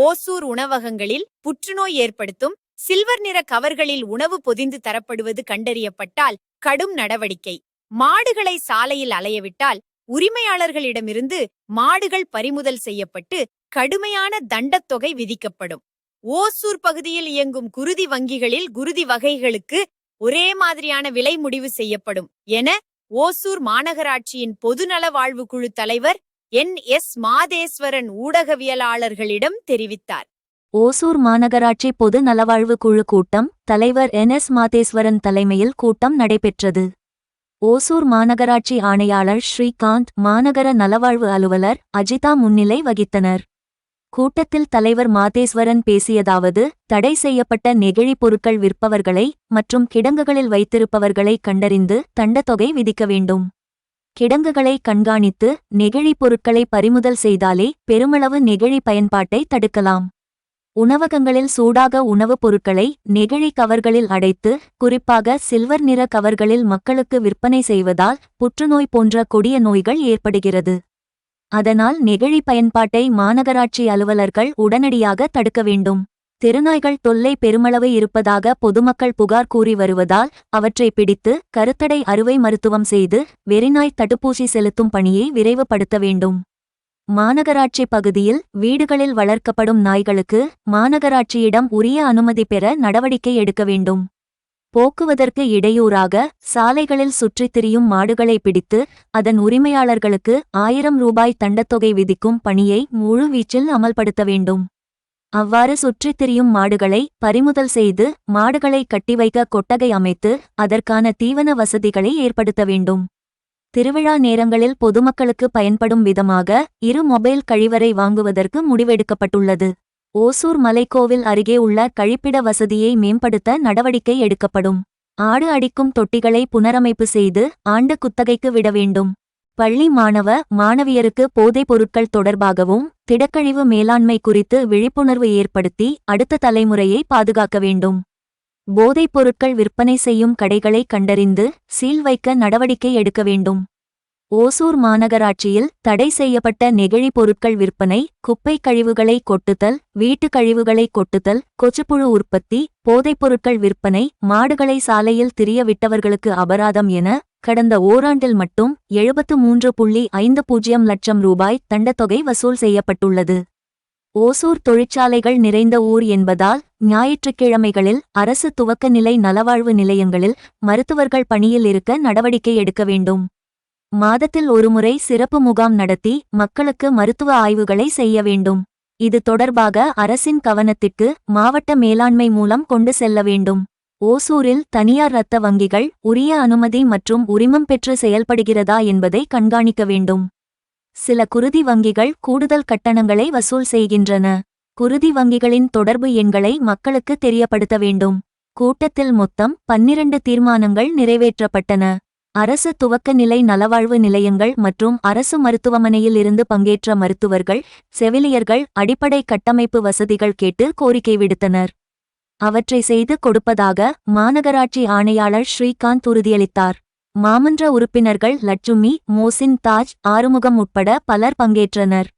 ஓசூர் உணவகங்களில் புற்றுநோய் ஏற்படுத்தும் சில்வர் நிற கவர்களில் உணவு பொதிந்து தரப்படுவது கண்டறியப்பட்டால் கடும் நடவடிக்கை. மாடுகளை சாலையில் அலையவிட்டால் உரிமையாளர்களிடமிருந்து மாடுகள் பறிமுதல் செய்யப்பட்டு கடுமையான தண்டத்தொகை விதிக்கப்படும். ஓசூர் பகுதியில் இயங்கும் குருதி வங்கிகளில் குருதி வகைகளுக்கு ஒரே மாதிரியான விலை முடிவு செய்யப்படும் என ஓசூர் மாநகராட்சியின் பொதுநல வாழ்வு குழு தலைவர் என் எஸ் மாதேஸ்வரன் ஊடகவியலாளர்களிடம் தெரிவித்தார். ஓசூர் மாநகராட்சி பொது நலவாழ்வு குழு கூட்டம் தலைவர் என் எஸ் மாதேஸ்வரன் தலைமையில் கூட்டம் நடைபெற்றது. ஓசூர் மாநகராட்சி ஆணையாளர் ஸ்ரீகாந்த் மாநகர நலவாழ்வு அலுவலர் அஜிதா முன்னிலை வகித்தனர். கூட்டத்தில் தலைவர் மாதேஸ்வரன் பேசியதாவது தடை செய்யப்பட்ட நெகிழி பொருட்கள் விற்பவர்களை மற்றும் கிடங்குகளில் வைத்திருப்பவர்களை கண்டறிந்து தண்டத்தொகை விதிக்க வேண்டும். கிடங்குகளை கண்காணித்து நெகிழி பொருட்களை பறிமுதல் செய்தாலே பெருமளவு நெகிழி பயன்பாட்டை தடுக்கலாம். உணவகங்களில் சூடாக உணவுப் பொருட்களை நெகிழி கவர்களில் அடைத்து குறிப்பாக சில்வர் நிற கவர்களில் மக்களுக்கு விற்பனை செய்வதால் புற்றுநோய் போன்ற கொடிய நோய்கள் ஏற்படுகிறது. அதனால் நெகிழி பயன்பாட்டை மாநகராட்சி அலுவலர்கள் உடனடியாக தடுக்க வேண்டும். தெருநாய்கள் தொல்லை பெருமளவு இருப்பதாக பொதுமக்கள் புகார் கூறி வருவதால் அவற்றை பிடித்து கருத்தடை அறுவை மருத்துவம் செய்து வெறிநாய் தடுப்பூசி செலுத்தும் பணியை விரைவுபடுத்த வேண்டும். மாநகராட்சி பகுதியில் வீடுகளில் வளர்க்கப்படும் நாய்களுக்கு மாநகராட்சியிடம் உரிய அனுமதி பெற நடவடிக்கை எடுக்க வேண்டும். போக்குவதற்கு இடையூறாக சாலைகளில் சுற்றித் திரியும் மாடுகளை பிடித்து அதன் உரிமையாளர்களுக்கு ஆயிரம் ரூபாய் தண்டத்தொகை விதிக்கும் பணியை முழுவீச்சில் அமல்படுத்த வேண்டும். அவ்வாறு சுற்றித் திரியும் மாடுகளை பறிமுதல் செய்து மாடுகளை கட்டி வைக்க கொட்டகை அமைத்து அதற்கான தீவன வசதிகளை ஏற்படுத்த வேண்டும். திருவிழா நேரங்களில் பொதுமக்களுக்கு பயன்படும் விதமாக இரு மொபைல் கழிவறை வாங்குவதற்கு முடிவெடுக்கப்பட்டுள்ளது. ஓசூர் மலைக்கோவில் அருகே உள்ள கழிப்பிட வசதியை மேம்படுத்த நடவடிக்கை எடுக்கப்படும். ஆடு அடிக்கும் தொட்டிகளை புனரமைப்பு செய்து ஆண்டு குத்தகைக்கு விட வேண்டும். பள்ளி மாணவ மாணவியருக்கு போதைப் பொருட்கள் தொடர்பாகவும் திடக்கழிவு மேலாண்மை குறித்து விழிப்புணர்வு ஏற்படுத்தி அடுத்த தலைமுறையை பாதுகாக்க வேண்டும். போதைப் பொருட்கள் விற்பனை செய்யும் கடைகளை கண்டறிந்து சீல் வைக்க நடவடிக்கை எடுக்க வேண்டும். ஓசூர் மாநகராட்சியில் தடை செய்யப்பட்ட நெகிழி பொருட்கள் விற்பனை குப்பை கழிவுகளை கொட்டுதல் வீட்டு கழிவுகளை கொட்டுதல் கொச்சுப்புழு உற்பத்தி போதைப் பொருட்கள் விற்பனை மாடுகளை சாலையில் திரிய விட்டவர்களுக்கு அபராதம் என கடந்த ஓராண்டில் மட்டும் எழுபத்து மூன்று புள்ளி ஐந்து பூஜ்ஜியம் லட்சம் ரூபாய் தண்டத்தொகை வசூல் செய்யப்பட்டுள்ளது. ஓசூர் தொழிற்சாலைகள் நிறைந்த ஊர் என்பதால் ஞாயிற்றுக்கிழமைகளில் அரசு துவக்க நிலை நலவாழ்வு நிலையங்களில் மருத்துவர்கள் பணியில் இருக்க நடவடிக்கை எடுக்க வேண்டும். மாதத்தில் ஒருமுறை சிறப்பு முகாம் நடத்தி மக்களுக்கு மருத்துவ ஆய்வுகளை செய்ய வேண்டும். இது தொடர்பாக அரசின் கவனத்திற்கு மாவட்ட மேலாண்மை மூலம் கொண்டு செல்ல வேண்டும். ஓசூரில் தனியார் இரத்த வங்கிகள் உரிய அனுமதி மற்றும் உரிமம் பெற்று செயல்படுகிறதா என்பதை கண்காணிக்க வேண்டும். சில குருதி வங்கிகள் கூடுதல் கட்டணங்களை வசூல் செய்கின்றன. குருதி வங்கிகளின் தொடர்பு எண்களை மக்களுக்கு தெரியப்படுத்த வேண்டும். கூட்டத்தில் மொத்தம் பன்னிரண்டு தீர்மானங்கள் நிறைவேற்றப்பட்டன. அரசு துவக்க நிலை நலவாழ்வு நிலையங்கள் மற்றும் அரசு மருத்துவமனையில் இருந்து பங்கேற்ற மருத்துவர்கள் செவிலியர்கள் அடிப்படை கட்டமைப்பு வசதிகள் கேட்டு கோரிக்கை விடுத்தனர். அவற்றை செய்து கொடுப்பதாக மாநகராட்சி ஆணையாளர் ஸ்ரீகாந்த் உறுதியளித்தார். மாமன்ற உறுப்பினர்கள் லட்சுமி மோசின் தாஜ் ஆறுமுகம் உட்பட பலர் பங்கேற்றனர்.